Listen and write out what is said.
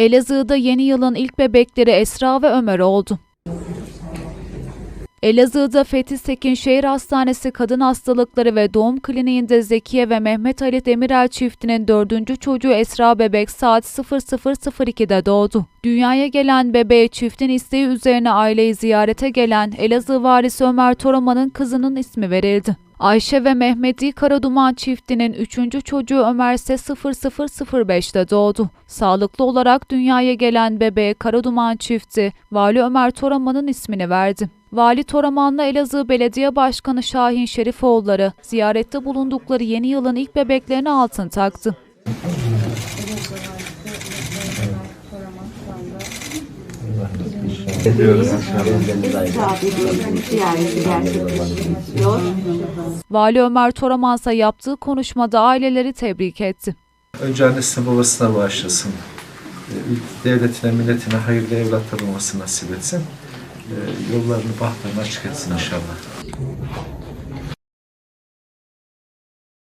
Elazığ'da yeni yılın ilk bebekleri Esra ve Ömer oldu. Elazığ'da Fethi Sekin Şehir Hastanesi Kadın Hastalıkları ve Doğum Kliniğinde Zekiye ve Mehmet Ali Demirel çiftinin dördüncü çocuğu Esra bebek saat 00.02'de doğdu. Dünyaya gelen bebeğe çiftin isteği üzerine aileyi ziyarete gelen Elazığ valisi Ömer Toraman'ın kızının ismi verildi. Ayşe ve Mehmeti Karaduman çiftinin üçüncü çocuğu Ömer ise 0005'te doğdu. Sağlıklı olarak dünyaya gelen bebeğe Karaduman çifti Vali Ömer Toraman'ın ismini verdi. Vali Toraman'la Elazığ Belediye Başkanı Şahin Şerifoğulları ziyarette bulundukları yeni yılın ilk bebeklerine altın taktı. Vali Ömer Toraman ise yaptığı konuşmada aileleri tebrik etti. Önce annesine babasına bağışlasın. Ee, Devletine, milletine hayırlı evlatlar olmasını nasip etsin. Ee, Yollarını, bahtlarını açık etsin inşallah.